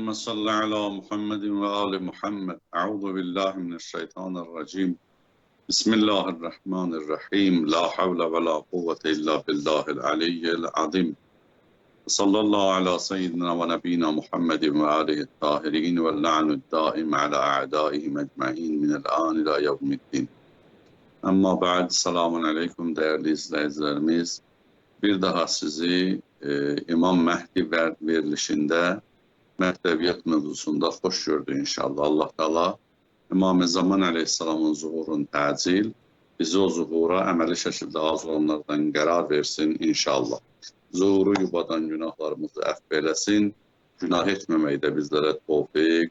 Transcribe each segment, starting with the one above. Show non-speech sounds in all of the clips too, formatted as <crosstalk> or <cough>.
اللهم صل على محمد وآل محمد. أعوذ بالله من الشيطان الرجيم. بسم الله الرحمن الرحيم. لا حول ولا قوة إلا بالله العلي العظيم. صلى الله على سيدنا ونبينا محمد وآله الطاهرين واللعن الدائم على أعدائهم أجمعين من الآن إلى يوم الدين. Ama ba'd, selamun aleyküm değerli izleyicilerimiz. Bir daha sizi e, İmam Mehdi ver, verilişinde mehteviyet mövzusunda hoş gördü inşallah. Allah Teala İmam-ı Zaman Aleyhisselamın zuhurun təcil, bizi o zuhura əməli şəkildə hazır olanlardan qərar versin inşallah. Zuhuru yubadan günahlarımızı əff eləsin, günah etməməkdə bizlərə tövfiq,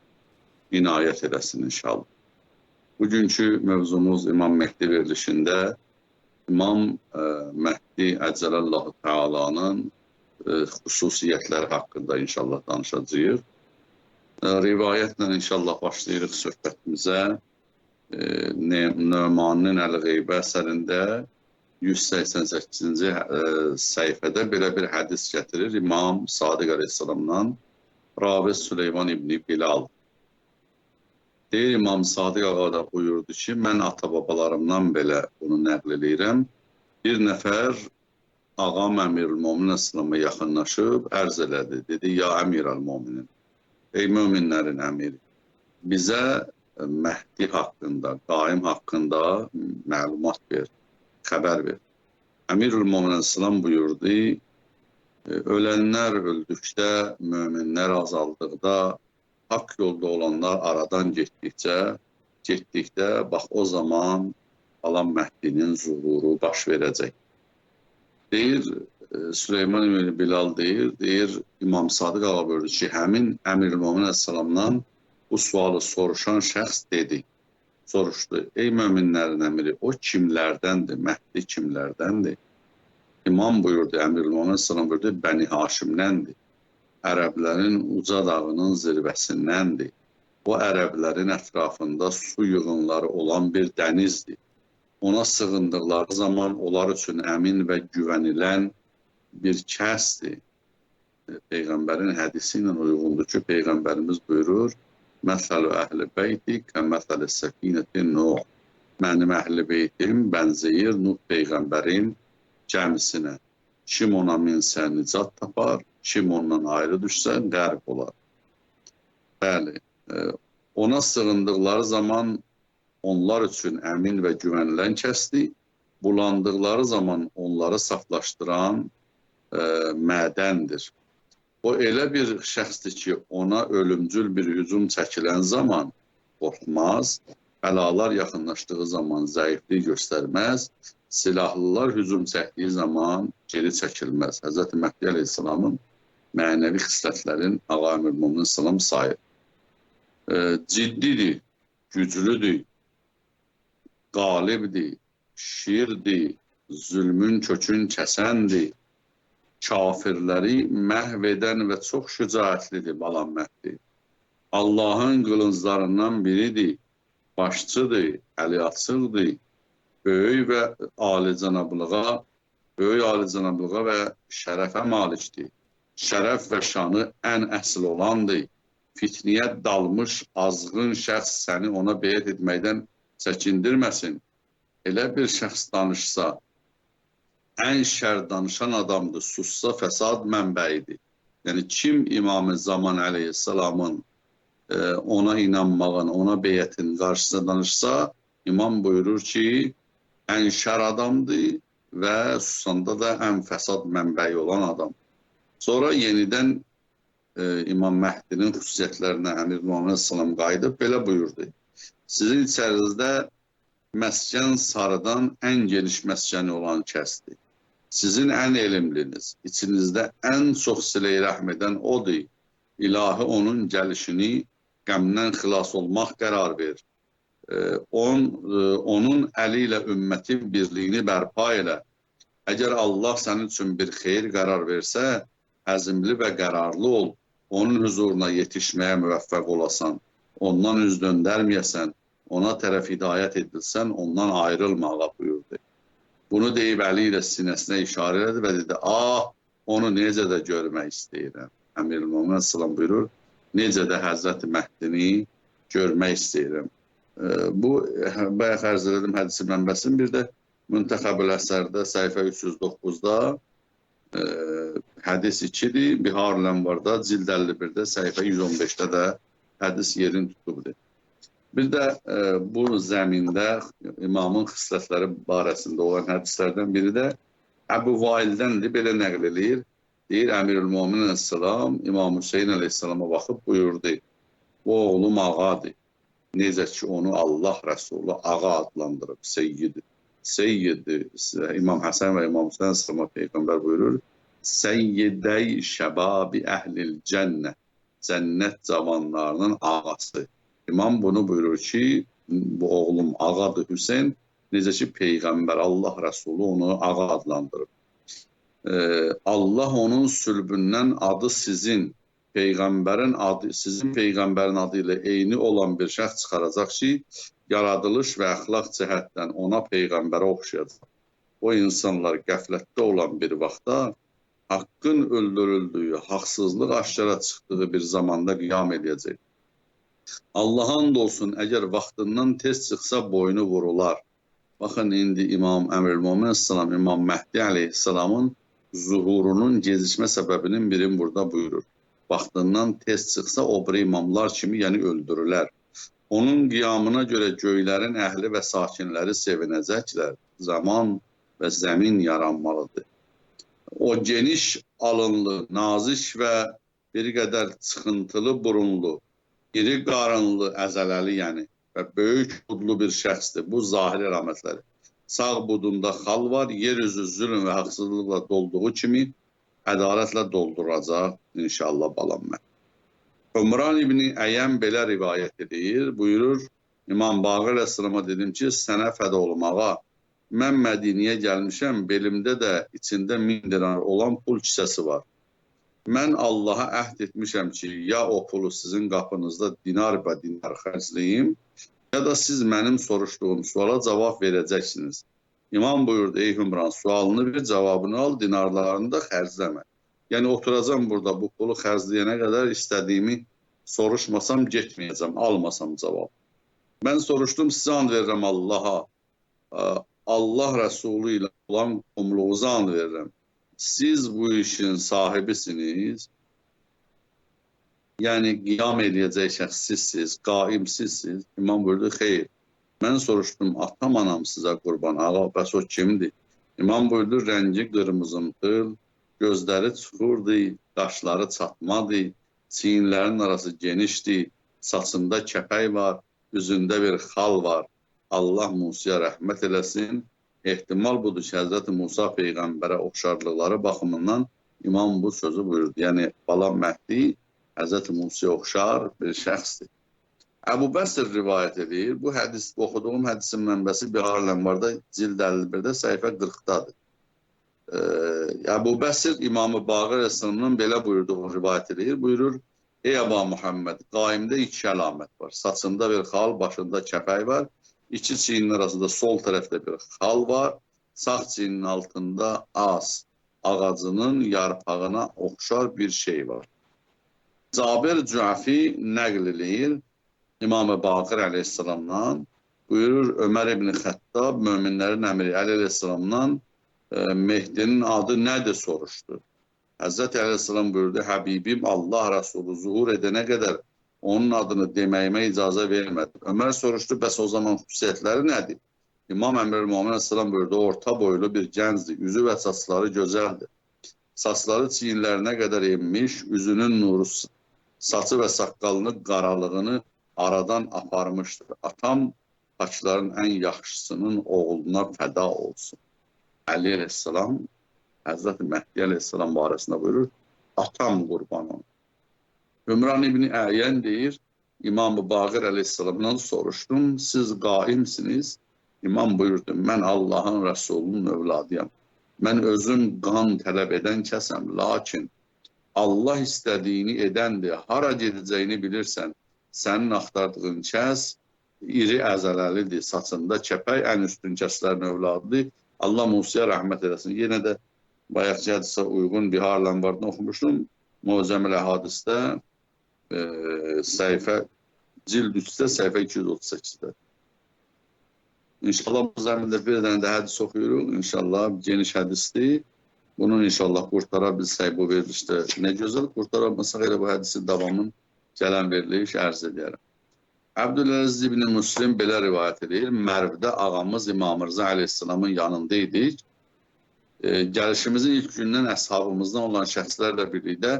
inayət eləsin inşallah. Bugünkü mövzumuz İmam Mehdi verilişində İmam e, Mehdi Əcəlallahu Teala'nın xüsusiyyətləri haqqında inşallah danışacağıq. E, rivayətlə inşallah başlayırıq söhbətimizə. E, Nömanın Əl-Qeybə əsərində 188-ci e, səhifədə belə bir hədis gətirir İmam Sadiq Aleyhisselamdan Ravi Süleyman İbni Bilal. Deyir İmam Sadiq ağa da buyurdu ki, mən ata-babalarımdan belə bunu nəql edirəm. Bir nəfər ağam Əmirül-Mömin Əsləmə yaxınlaşıb ərz elədi. Dedi, ya Əmirəl-Möminin, ey möminlərin əmiri, bizə Məhdi haqqında, qaim haqqında məlumat ver, xəbər ver. Əmirül-Mömin Əsələm buyurdu, ölənlər öldükdə, möminlər azaldıqda, hak yolda olanlar aradan getdikcə, getdikdə bax o zaman Alan Məhdinin zuhuru baş verəcək. Deyir e, Süleyman İbn Bilal deyir, deyir İmam Sadiq ağa buyurdu ki, həmin Əmir Mömin Əsəlamdan bu sualı soruşan şəxs dedi. Soruşdu, ey möminlərin əmiri, o kimlərdəndir, Məhdi kimlərdəndir? İmam buyurdu, Əmir Mömin Əsəlam buyurdu, Bəni Haşimləndir. Ərəblərin uca dağının zirvəsindəndir. O ərəblərin ətrafında su yığınları olan bir dənizdir. Ona sığındıqları zaman onlar üçün əmin və güvənilən bir kəsdir. Peyğəmbərin hədisi ilə uyğundur ki, Peyğəmbərimiz buyurur, Məsəlu əhli beyti kə məsəli səkinəti Nuh. Mənim əhli beytim bənzəyir Nuh Peyğəmbərin gəmisinə. Kim ona minsə nicat tapar, kim ondan ayrı düşsə qərq olar. Bəli, e, ona sığındıqları zaman onlar üçün əmin və güvənilən kəsdir. Bulandıqları zaman onları saflaşdıran e, mədəndir. O elə bir şəxsdir ki, ona ölümcül bir hücum çəkilən zaman qorxmaz, bəlalar yaxınlaşdığı zaman zəiflik göstərməz, silahlılar hücum çəkdiyi zaman geri çəkilməz. Hz. Məhdi Aleyhisselamın mənəvi xislətlərin Ağa Əmir Mömin Salam sayır. E, ciddidir, güclüdür, qalibdir, şirdir, zülmün kökün kəsəndir, kafirləri məhv edən və çox şücaətlidir Balan Məhdi. Allahın qılınclarından biridir, başçıdır, əli açıqdır, böyük və alicənablığa, böyük alicənablığa və şərəfə malikdir şərəf və şanı ən əsl olandır. Fitniyə dalmış azğın şəxs səni ona beyət etməkdən çəkindirməsin. Elə bir şəxs danışsa, ən şər danışan adamdır, sussa fəsad mənbəyidir. Yəni kim İmam-ı Zaman əleyhissalamın e, ona inanmağın, ona beyətin qarşısında danışsa, imam buyurur ki, ən şər adamdır və susanda da ən fəsad mənbəyi olan adam. Sonra yenidən e, İmam Məhdinin xüsusiyyətlərinə Əmir Muhammed Salam qayıdıb belə buyurdu. Sizin içərinizdə məskən sarıdan ən geniş məskəni olan kəsdir. Sizin ən elmliniz, içinizdə ən çox silə-i rəhm edən odur. İlahi onun gəlişini qəmdən xilas olmaq qərar verir. On, onun əli ilə ümmətin birliyini bərpa elə. Əgər Allah sənin üçün bir xeyir qərar versə, əzimli və qərarlı ol. Onun huzuruna yetişməyə müvəffəq olasan, ondan üz döndərməyəsən, ona tərəf hidayət edilsən, ondan ayrılmağa buyurdu. Bunu deyib əli ilə sinəsinə işarə elədi və dedi, ah, onu necə də görmək istəyirəm. Əmir Mömin Əsəlam buyurur, necə də Həzrəti Məhdini görmək istəyirəm. E, Bu bayaq ərz elədim hədisi mənbəsin bir də Müntəxəbül Əsərdə səhifə 309-da e, hədis 2-dir. Bihar Lənvarda cild 51-də səhifə 115-də də hədis yerini tutubdur. Bir də e, bu zəmində imamın xislətləri barəsində olan hədislərdən biri də Əbu Vail'dəndir, belə nəql eləyir. Deyir Əmirül Möminin Əssalam İmam Hüseyin əleyhissalama baxıb buyurdu. Bu oğlum ağadır. Necə ki onu Allah Rəsulü ağa adlandırıb, seyyidir. Seyyidir. İmam Həsən və İmam Hüseyin əleyhissalama peyğəmbər buyurur. Seyyidəy şəbabi əhlil cənnə. Cənnət cavanlarının ağası. İmam bunu buyurur ki, bu oğlum ağadır Hüseyin. Necə ki peyğəmbər Allah Rəsulü onu ağa adlandırıb. Ee, Allah onun sülbündən adı sizin peyğəmbərin adı sizin peyğəmbərin adı ilə eyni olan bir şəxs çıxaracaq ki, yaradılış və əxlaq cəhətdən ona peyğəmbərə oxşayacaq. O insanlar qəflətdə olan bir vaxtda haqqın öldürüldüyü, haqsızlıq aşkara çıxdığı bir zamanda qiyam edəcək. Allaha and olsun, əgər vaxtından tez çıxsa boynu vurular. Baxın indi İmam Əmrül Mömin Əssalam, İmam Məhdi əleyhissalamın zuhurunun gecikmə səbəbinin birini burada buyurur. Vaxtından tez çıxsa o biri imamlar kimi, yəni öldürürlər. Onun qiyamına görə göylərin əhli və sakinləri sevinəcəklər. Zaman və zəmin yaranmalıdır. O geniş alınlı, nazik və bir qədər çıxıntılı burunlu, iri qarınlı, əzələli yəni və böyük budlu bir şəxsdir. Bu zahiri əlamətləri. Sağ budunda xal var, yeryüzü zülm və haqsızlıqla dolduğu kimi ədalətlə dolduracaq inşallah balam mən. Ömran İbni Əyən belə rivayət edir, buyurur, İmam Bağır Əsrama dedim ki, sənə fəda olmağa, mən Mədiniyə gəlmişəm, belimdə də içində min dinar olan pul kisəsi var. Mən Allaha əhd etmişəm ki, ya o pulu sizin qapınızda dinar və dinar xərcləyim, ya da siz mənim soruşduğum suala cavab verəcəksiniz. İmam buyurdu, ey Hümran, sualını ver, cavabını al, dinarlarını da xərcləmə. Yəni oturacam burada bu pulu xərcləyənə qədər istədiyimi soruşmasam getməyəcəm, almasam cavab. Mən soruşdum, sizə and verirəm Allaha, Allah Rəsulu ilə olan qumluğuza and verirəm. Siz bu işin sahibisiniz. Yəni qiyam edəcək şəxs sizsiz, qaim sizsiz. İmam buyurdu, xeyr. Mən soruşdum, atam anam sizə qurban, ağa, bəs o kimdir? İmam buyurdu, rəngi qırmızımtıl, gözləri çuxurdu, qaşları çatmadı, çiyinlərin arası genişdir, saçında kəpək var, üzündə bir xal var. Allah Musaya rəhmət eləsin. Ehtimal budur ki, Hz. Musa Peyğəmbərə oxşarlıqları baxımından İmam bu sözü buyurdu. Yəni, Bala Məhdi Hz. Musaya oxşar bir şəxsdir. Əbu Bəsir rivayət edir. Bu hədis, oxuduğum hədisin mənbəsi Bihar Lənvarda cild 51-də səhifə 40-dadır. Ee, Əbu Bəsir İmamı Bağır Əsrımdan belə buyurduğunu rivayət edir. Buyurur, Ey Əba Muhammed, qaimdə iki əlamət var. Saçında bir xal, başında kəpək var. İki çiyinin arasında sol tərəfdə bir xal var. Sağ çiyinin altında az ağacının yarpağına oxşar bir şey var. Cabir Cüafi nəql eləyir. İmam-ı Baqir əleyhissalamdan buyurur Ömər ibn Xəttab möminlərin əmri Əli əleyhissalamdan e, Mehdinin adı nədir soruşdu. Həzrət Əleyhissalam buyurdu, Həbibim Allah Rəsulü zuhur edənə qədər onun adını deməyimə icazə vermədi. Ömər soruşdu, bəs o zaman xüsusiyyətləri nədir? İmam Əmr Muhammed Əssalam buyurdu, orta boylu bir gəncdir, üzü və saçları gözəldir. Saçları çiyinlərinə qədər enmiş, üzünün nuru, saçı və saqqalını, qaralığını aradan aparmışdır. Atam haçların ən yaxşısının oğluna fəda olsun. Əli əleyhissalam Həzrət Məhdi əleyhissalam barəsində buyurur, atam qurban olun. Ümran İbni Əyən deyir, İmam-ı Bağır əleyhissalamdan soruşdum, siz qaimsiniz. İmam buyurdu, mən Allahın Rəsulunun övladıyam. Mən özüm qan tələb edən kəsəm, lakin Allah istədiyini edəndir, hara gedəcəyini bilirsən sənin axtardığın kəs iri əzələlidir, saçında kəpək, ən üstün kəslərin övladıdır. Allah Musaya rəhmət eləsin. Yenə də bayaqçı hədisə uyğun Bihar Ləmbardını oxumuşdum. Muəzzəməl Əhadisdə e, səhifə cild üstə səhifə 238-də. İnşallah bu zəmində bir dənə də hədis oxuyuruq. İnşallah geniş hədisdir. Bunu inşallah qurtara bilsək bu verilişdə nə gözəl qurtara bilsək elə bu hədisin davamını gələn veriliş ərz edərəm. Əbdüləziz ibn Müslim belə rivayət edir. Mərvdə ağamız İmam Rıza əleyhissalamın yanında idik. E, gəlişimizin ilk gündən əshabımızdan olan şəxslərlə birlikdə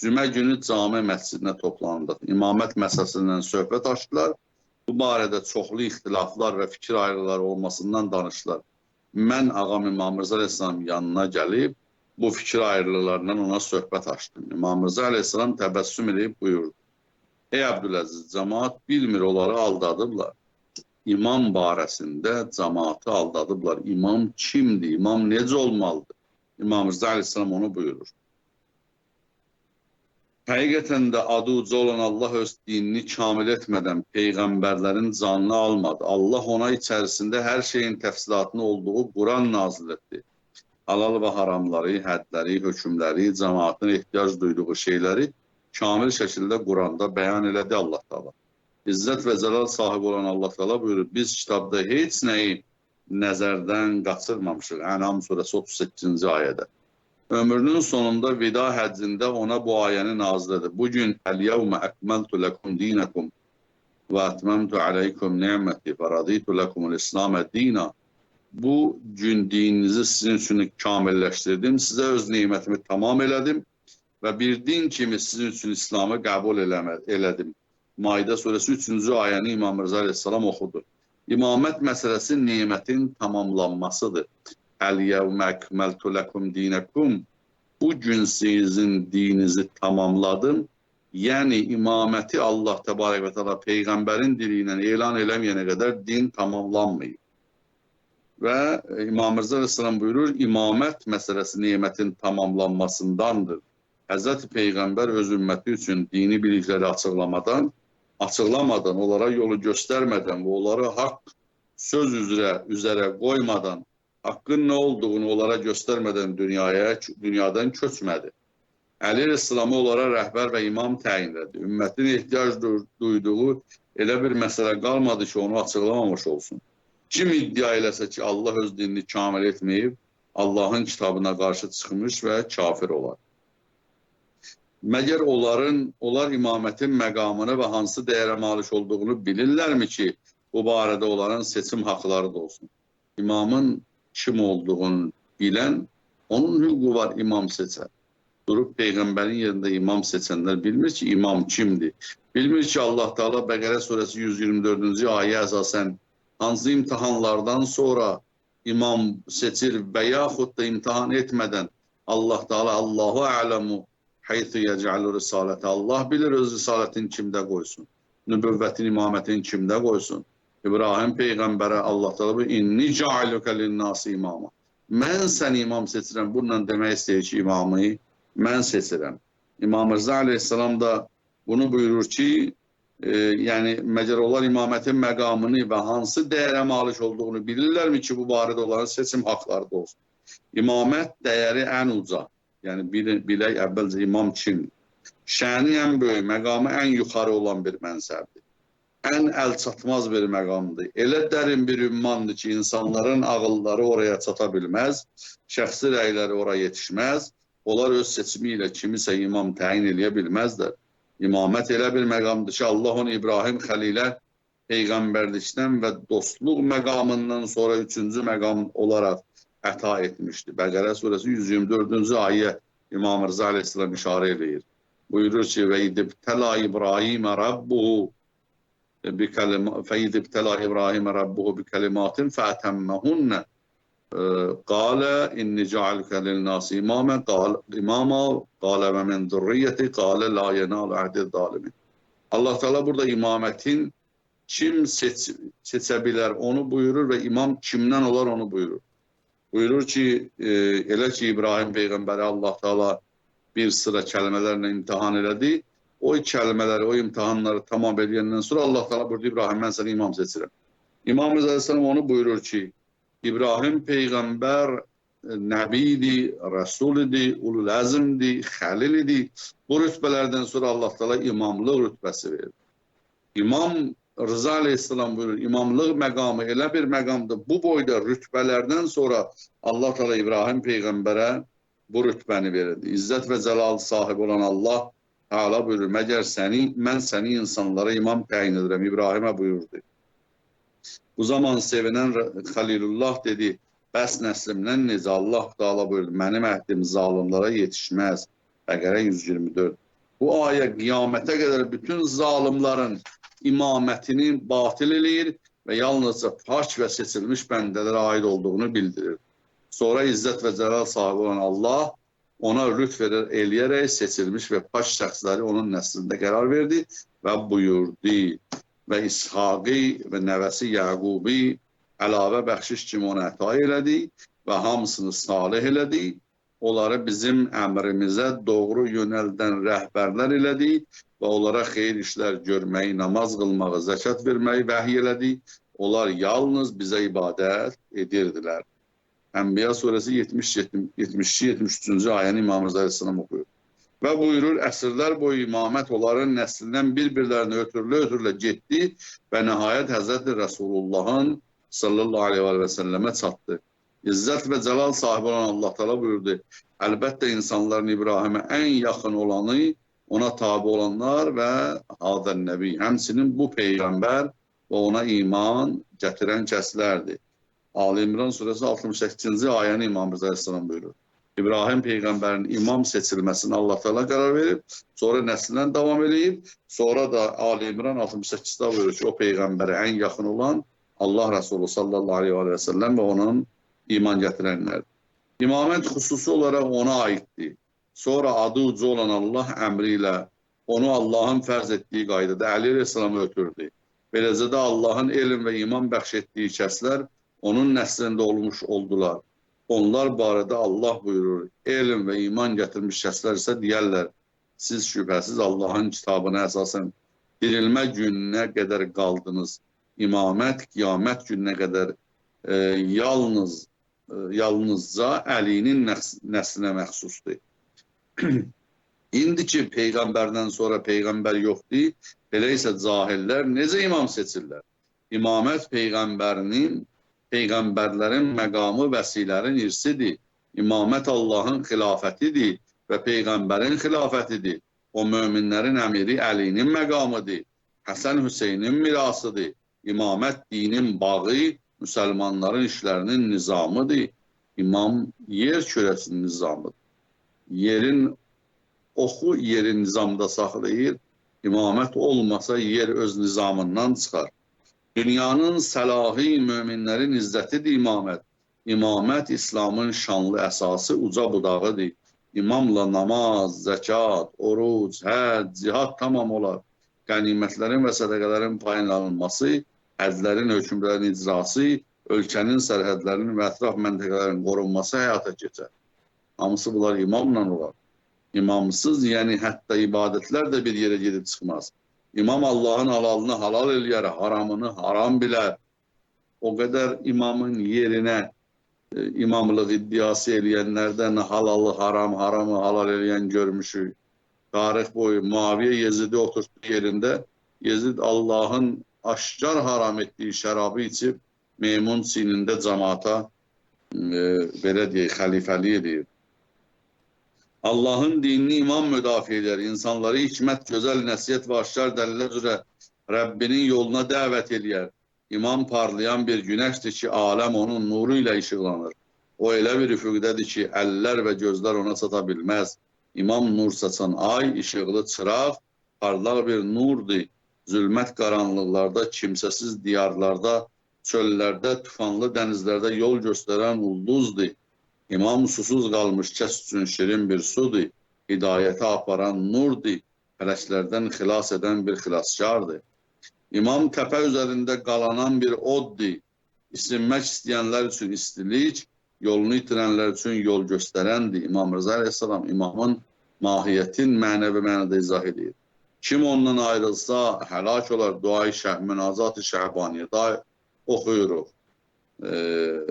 Cümə günü cami məscidinə toplandıq. İmamət məsələsindən söhbət açdılar. Bu barədə çoxlu ixtilaflar və fikir ayrılıqları olmasından danışdılar. Mən ağam İmam Rıza əleyhissalam yanına gəlib bu fikir ayrılıqlarından ona söhbət açdım. İmam Rıza əleyhissalam təbəssüm edib buyurdu. Ey Abdüləziz, cəmaat bilmir onları aldadıblar. İmam barəsində cəmaatı aldadıblar. İmam kimdir? İmam necə olmalıdır? İmam Rıza Aleyhisselam onu buyurur. Həqiqətən də adı uca olan Allah öz dinini kamil etmədən peyğəmbərlərin canını almadı. Allah ona içərisində hər şeyin təfsilatını olduğu Quran nazil etdi. Halal və haramları, hədləri, hökmləri, cəmaatın ehtiyac duyduğu şeyləri kamil şəkildə Quranda bəyan elədi Allah Taala. İzzət və zəlal sahibi olan Allah Taala buyurur: Biz kitabda heç nəyi nəzərdən qaçırmamışıq. Ənam surəsi 38-ci ayədə. Ömrünün sonunda vida həccində ona bu ayəni nazil edib. Bu gün əl-yevmə əkməltu ləkum dinəkum və ətməmtu aleykum ni'məti və raditu ləkumul İslamə dina. Bu gün dininizi sizin üçün kamilləşdirdim. Sizə öz nemətimi tamam elədim və bir din kimi sizin üçün İslamı qəbul elədim. Maidə surəsi 3-cü ayəni İmam Rıza əleyhissalam oxudu. İmamət məsələsi nemətin tamamlanmasıdır. Əl-yevmə əkməltu ləkum dinəkum. Bu gün sizin dininizi tamamladım. Yəni imaməti Allah təbarək və təala peyğəmbərin dili ilə elan eləməyənə qədər din tamamlanmayıb. Və İmam Rıza əleyhissalam buyurur, imamət məsələsi nemətin tamamlanmasındandır. Həzrəti Peyğəmbər öz ümməti üçün dini bilikləri açıqlamadan, açıqlamadan, onlara yolu göstərmədən və onları haqq söz üzrə üzərə qoymadan, haqqın nə olduğunu onlara göstərmədən dünyaya dünyadan köçmədi. Əli İslamı onlara rəhbər və imam təyin etdi. Ümmətin ehtiyac du- duyduğu elə bir məsələ qalmadı ki, onu açıqlamamış olsun. Kim iddia eləsə ki, Allah öz dinini kamil etməyib, Allahın kitabına qarşı çıxmış və kafir olar. Məgər onların, onlar imamətin məqamını və hansı dəyərə malik olduğunu bilirlərmi ki, bu barədə onların seçim haqları da olsun. İmamın kim olduğunu bilən, onun hüququ var imam seçər. Durub Peyğəmbərin yerində imam seçənlər bilmir ki, imam kimdir. Bilmir ki, Allah Teala Bəqərə surəsi 124-cü ayə əsasən hansı imtahanlardan sonra imam seçir və yaxud da imtahan etmədən Allah Teala Allahu ələmu Haythu yec'alu risalete. Allah bilir öz risaletini kimdə qoysun. Nübüvvətin, imamətin kimdə qoysun. İbrahim peyğəmbərə Allah təala bu inni ca'aluka lin-nasi imama. Mən səni imam seçirəm. Bununla demək istəyir ki, imamı mən seçirəm. İmam Rıza əleyhissalam da bunu buyurur ki, e, yəni məgər onlar imamətin məqamını və hansı dəyərə malik olduğunu bilirlərmi ki, bu barədə onların seçim haqları da olsun. İmamət dəyəri ən uca. Yəni bil- bilək əvvəlcə imam kimdir? Şəni ən böyük, məqamı ən yuxarı olan bir mənsəbdir. Ən əl çatmaz bir məqamdır. Elə dərin bir ümmandır ki, insanların ağılları oraya çata bilməz, şəxsi rəyləri ora yetişməz. Onlar öz seçimi ilə kimisə imam təyin eləyə bilməzlər. İmamət elə bir məqamdır ki, Allah onu İbrahim Xəlilə peyğəmbərlikdən və dostluq məqamından sonra üçüncü məqam olaraq əta etmişdi. Bəqərə surəsi 124-cü ayə İmam Rıza əleyhissalam işarə edir. Buyurur ki, və idibtəla İbrahimə rabbuhu fəidibtəla İbrahimə rabbuhu bi kəlimatin fətəmməhunne qala inni ca'aluka lin-nasi imama qala imama qala və min zurriyyəti qala la yenalu ahdi zalimin. Allah Teala burada imamətin kim seç, seçə bilər onu buyurur və imam kimdən olar onu buyurur. Buyurur ki, e, elə ki İbrahim peyğəmbəri Allah Taala bir sıra kəlmələrlə imtahan elədi. O kəlmələri, o imtahanları tamam edəndən sonra Allah Taala buyurdu İbrahim mən səni imam seçirəm. İmam Aleyhisselam onu buyurur ki, İbrahim peyğəmbər Nəbidir, Rəsulidir, Ulul Əzmdir, Xəlilidir. Bu rütbələrdən sonra Allah Teala imamlıq rütbəsi verir. İmam Rıza Aleyhisselam buyurur, imamlıq məqamı elə bir məqamdır. Bu boyda rütbələrdən sonra Allah Teala İbrahim peyğəmbərə bu rütbəni verirdi. İzzət və cəlal sahibi olan Allah Teala buyurur, məgər səni, mən səni insanlara imam təyin edirəm, İbrahimə buyurdu. Bu zaman sevinən Xalilullah dedi, bəs nəslimdən necə Allah Teala buyurdu, mənim əhdim zalimlara yetişməz. Bəqərə 124. Bu ayə qiyamətə qədər bütün zalimların imamətini batil eləyir və yalnızca pak və seçilmiş bəndələrə aid olduğunu bildirir. Sonra izzət və cəlal sahibi olan Allah ona verir, eləyərək seçilmiş və pak şəxsləri onun nəslində qərar verdi və buyurdu və İshaqi və nəvəsi Yaqubi əlavə bəxşiş kimi ona əta elədi və hamısını salih elədi. Onları bizim əmrimizə doğru yönəldən rəhbərlər elədi və onlara xeyir işlər görməyi, namaz qılmağı, zəkat verməyi vəhiy elədi. Onlar yalnız bizə ibadət edirdilər. Ənbiya surəsi 72-73-cü ayəni İmam Rıza Aleyhisselam oxuyur. Və buyurur, əsrlər boyu imamət onların nəslindən bir-birlərini ötürülə-ötürülə getdi və nəhayət Həzrəti Rəsulullahın sallallahu aleyhi və səlləmə çatdı. İzzət və cəlal sahibi olan Allah təala buyurdu, əlbəttə insanların İbrahimə ən yaxın olanı ona tabi olanlar və hadən nəbi, həmsinin bu peyğəmbər və ona iman gətirən kəslərdir. Ali İmran surəsi 68-ci ayəni İmam Rıza Aleyhisselam buyurur. İbrahim peyğəmbərin imam seçilməsini Allah Teala qərar verib, sonra nəslindən davam edib, sonra da Ali İmran 68-də buyurur ki, o peyğəmbərə ən yaxın olan Allah Resulü sallallahu aleyhi ve sellem və onun iman gətirənlərdir. İmamət xüsusi olaraq ona aiddir. Sonra adı ucu olan Allah əmri ilə onu Allahın fərz etdiyi qaydada Əli Aleyhisselamı ötürdü. Beləcə də Allahın elm və iman bəxş etdiyi kəslər onun nəslində olmuş oldular. Onlar barədə Allah buyurur, elm və iman gətirmiş kəslər isə deyərlər, siz şübhəsiz Allahın kitabına əsasən dirilmə gününə qədər qaldınız. İmamət qiyamət gününə qədər e, yalnız e, yalnızca Əlinin nəs nəslinə məxsusdur. <clears throat> İndiki peyğəmbərdən sonra peyğəmbər yoxdur. Belə isə cahillər necə imam seçirlər? İmamət peyğəmbərinin peyğəmbərlərin məqamı vəsilərin irsidir. İmamət Allahın xilafətidir və peyğəmbərin xilafətidir. O möminlərin əmiri Əlinin məqamıdır. Həsən Hüseynin mirasıdır. İmamət dinin bağı, müsəlmanların işlərinin nizamıdır. İmam yer kürəsinin nizamıdır. Yerin oxu yeri nizamda saxlayır. İmamət olmasa yer öz nizamından çıxar. Dünyanın səlahi möminlərin izzətidir imamət. İmamət İslamın şanlı əsası uca budağıdır. İmamla namaz, zəkat, oruc, həd, cihad tamam olar. Qənimətlərin və sədəqələrin paylanılması, hədlərin hökmlərin icrası, ölkənin sərhədlərinin və ətraf məntəqələrin qorunması həyata keçər. Hamısı bunlar imamla olar. İmamsız, yəni hətta ibadətlər də bir yerə gedib çıxmaz. İmam Allahın halalını halal eləyər, haramını haram bilər. O qədər imamın yerinə e, imamlıq iddiası eləyənlərdən halalı haram, haramı halal eləyən görmüşük. Tarix boyu Muaviyə Yezidi oturtduğu yerində Yezid Allahın aşkar haram etdiyi şərabı içib meymun sinində cəmaata e, belə deyək, xəlifəli edir. Allahın dinini imam müdafiə edər, insanları hikmət, gözəl nəsiyyət və aşkar dəlillər üzrə Rəbbinin yoluna dəvət eləyər. İmam parlayan bir günəşdir ki, aləm onun nuru ilə işıqlanır. O elə bir üfüqdədir ki, əllər və gözlər ona çata bilməz. İmam nur saçan ay, işıqlı çıraq, parlaq bir nurdur. Zülmət qaranlıqlarda, kimsəsiz diyarlarda, çöllərdə, tufanlı dənizlərdə yol göstərən ulduzdur. İmam susuz qalmış kəs üçün şirin bir sudur. Hidayətə aparan nurdur. Fələklərdən xilas edən bir xilaskardır. İmam təpə üzərində qalanan bir oddur. İsinmək istəyənlər üçün istilik, yolunu itirənlər üçün yol göstərəndir. İmam Rıza Aleyhisselam imamın mahiyyətin mənəvi mənada izah edir. Kim ondan ayrılsa həlak olar. Duayı şəh, münazat-ı şəhbaniyyədə oxuyuruq. Ee,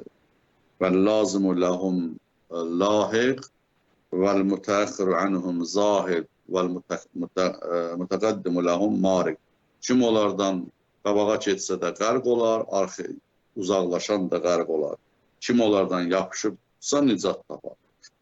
وَاللَّازِمُ لَهُمْ لاحق وَالْمُتَأَخِّرُ عَنْهُمْ zahid وَالْمُتَقَدِّمُ لَهُمْ marik. Kim onlardan qabağa keçsə də qərq olar, arxı uzaqlaşan da qərq olar. Kim onlardan yapışıbsa nicat tapar.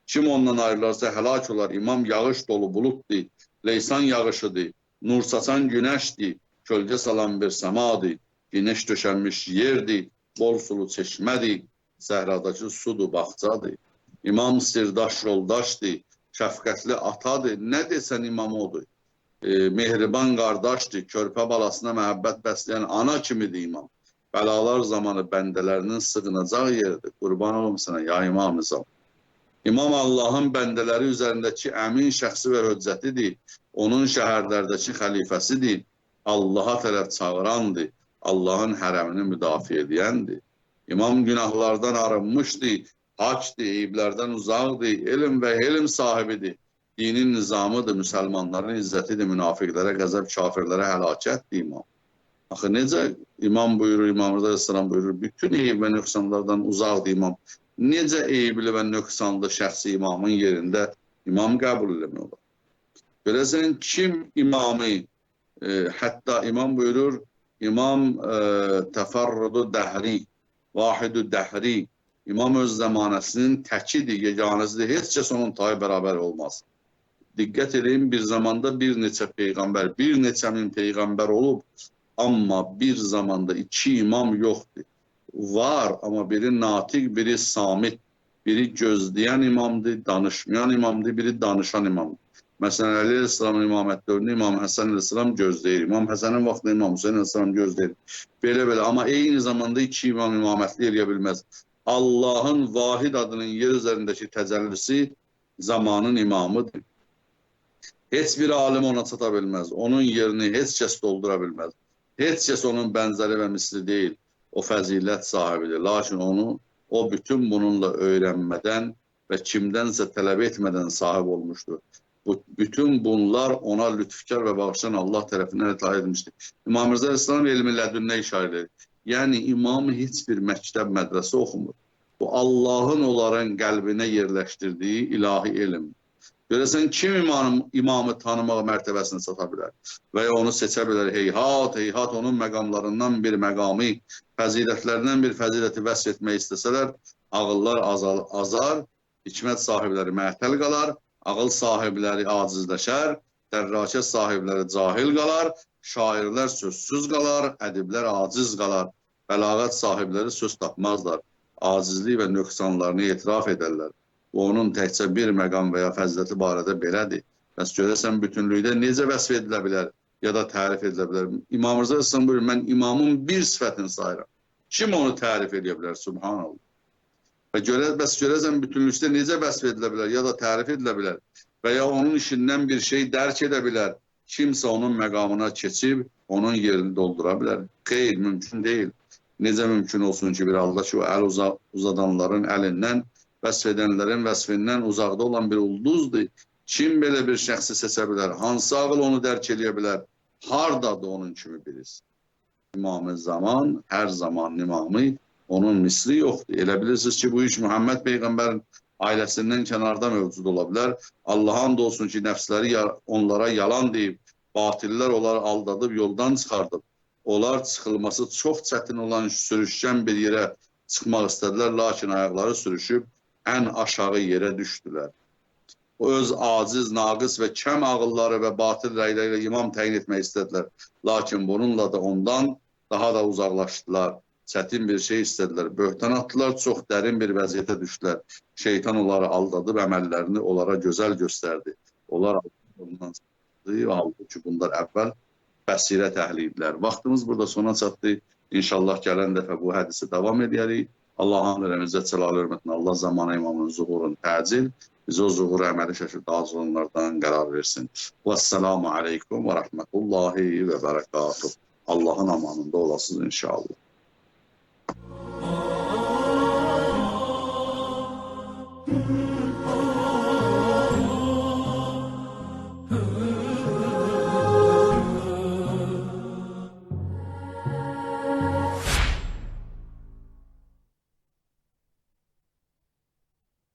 Kim ondan ayrılarsa həlak olar. İmam yağış dolu bulutdur, leysan yağışıdır, nur saçan güneşdir, kölgə salan bir səmadır, güneş döşənmiş yerdir, bol sulu çeşmədir, səhradakı sudur, bağçadır. İmam sirdaş yoldaşdır, şəfqətli atadır, nə desən imam odur. E, mehriban qardaşdır, körpə balasına məhəbbət bəsləyən ana kimidir imam. Bəlalar zamanı bəndələrinin sığınacaq yeridir. Qurban olum sənə ya İmam Nizam. İmam Allahın bəndələri üzərindəki əmin şəxsi və höccətidir. Onun şəhərlərdəki xəlifəsidir. Allaha tərəf çağırandır. Allahın hərəmini müdafiə edəndir. İmam günahlardan arınmışdır, haçdır, eyiblərdən uzaqdır, elm və elm sahibidir. Dinin nizamıdır, müsəlmanların izzətidir, münafiqlərə qəzəb, kafirlərə həlakətdir imam. Axı necə imam buyurur, İmam Rıza Aleyhisselam buyurur, bütün eyib və nöqsanlardan uzaqdır imam. Necə eyibli və nöqsanlı şəxsi imamın yerində imam qəbul eləmək olar? Görəsən kim imamı, e, hətta imam buyurur, imam e, təfarrudu dəhri, vahidu dəhri, imam öz zamanəsinin təkidir, yeganəsidir, heç kəs onun tayı bərabər olmaz. Diqqət edin, bir zamanda bir neçə peyğəmbər, bir neçə min peyğəmbər olub, Amma bir zamanda iki imam yoxdur. Var, amma biri natiq, biri samit, biri gözləyən imamdır, danışmayan imamdır, biri danışan imamdır. Məsələn, Əli Aleyhisselamın imamət dövründə İmam Həsən Aleyhisselam gözləyir. İmam Həsənin vaxtında İmam Hüseyin Aleyhisselam gözləyir. Belə-belə, amma eyni zamanda iki imam imamətli eləyə bilməz. Allahın vahid adının yer üzərindəki təcəllisi zamanın imamıdır. Heç bir alim ona çata bilməz. Onun yerini heç kəs doldura bilməz. Heç kəs onun bənzəri və misli deyil. O fəzilət sahibidir. Lakin onu o bütün bununla öyrənmədən və kimdənsə tələb etmədən sahib olmuşdur. Bu, bütün bunlar ona lütfkar və bağışlayan Allah tərəfindən əta edilmişdir. İmam Rıza İslam elmi lədünnə işarə edir. Yəni imam heç bir məktəb, mədrəsə oxumur. Bu Allahın onların qəlbinə yerləşdirdiyi ilahi elm. Görəsən kim imam, imamı tanımaq mərtəbəsinə çata bilər və ya onu seçə bilər. Heyhat, heyhat onun məqamlarından bir məqamı, fəzilətlərindən bir fəziləti vəsf etmək istəsələr, ağıllar azar, azar hikmət sahibləri məhtəl qalar, ağıl sahibləri acizləşər, dərrakə sahibləri cahil qalar, şairlər sözsüz qalar, ədiblər aciz qalar, bəlağət sahibləri söz tapmazlar, acizlik və nöqsanlarını etiraf edərlər. Bu onun təkcə bir məqam və ya fəziləti barədə belədir. Bəs görəsən bütünlükdə necə vəsf edilə bilər ya da tərif edilə bilər? İmam Rıza Əsələm buyurur, mən imamın bir sifətini sayıram. Kim onu tərif edə bilər? Subhanallah. Və görə, bəs görəsən bütünlükdə necə vəsf edilə bilər ya da tərif edilə bilər? Və ya onun işindən bir şey dərk edə bilər? Kimsə onun məqamına keçib, onun yerini doldura bilər. Xeyr, mümkün deyil. Necə mümkün olsun ki, bir Allah ki, o əl uza uzadanların əlindən vəsf edənlərin vəsfindən uzaqda olan bir ulduzdur. Kim belə bir şəxsi seçə bilər? Hansı ağıl onu dərk eləyə bilər? Hardadır onun kimi birisi? İmamı zaman, hər zaman imamı onun misli yoxdur. Elə bilirsiniz ki, bu iş Muhammed Peyğəmbərin ailəsindən kənarda mövcud ola bilər. Allah'ın da olsun ki, nəfsləri onlara yalan deyib, batillər onları aldadıb, yoldan çıxardıb. Onlar çıxılması çox çətin olan sürüşkən bir yerə çıxmaq istədilər, lakin ayaqları sürüşüb ən aşağı yerə düşdülər. O öz aciz, naqis və kəm ağılları və batil rəyləri ilə imam təyin etmək istədilər. Lakin bununla da ondan daha da uzaqlaşdılar. Çətin bir şey istədilər. Böhtan atdılar, çox dərin bir vəziyyətə düşdülər. Şeytan onları aldadıb əməllərini onlara gözəl göstərdi. Onlar ondan çıxdı, halbuki bunlar əvvəl bəsirət əhli idilər. Vaxtımız burada sona çatdı. İnşallah gələn dəfə bu hədisi davam edərik. Allahın rəmizət cəlalı hörmətinə Allah zamana imamın zuhurunu təcil, biz o zuhur əməli şəkildə azlığınlardan qərar versin. Vəssalamu aleykum və rəhmətullahi və bərəkatuh. Allahın amanında olasınız inşallah. Oh.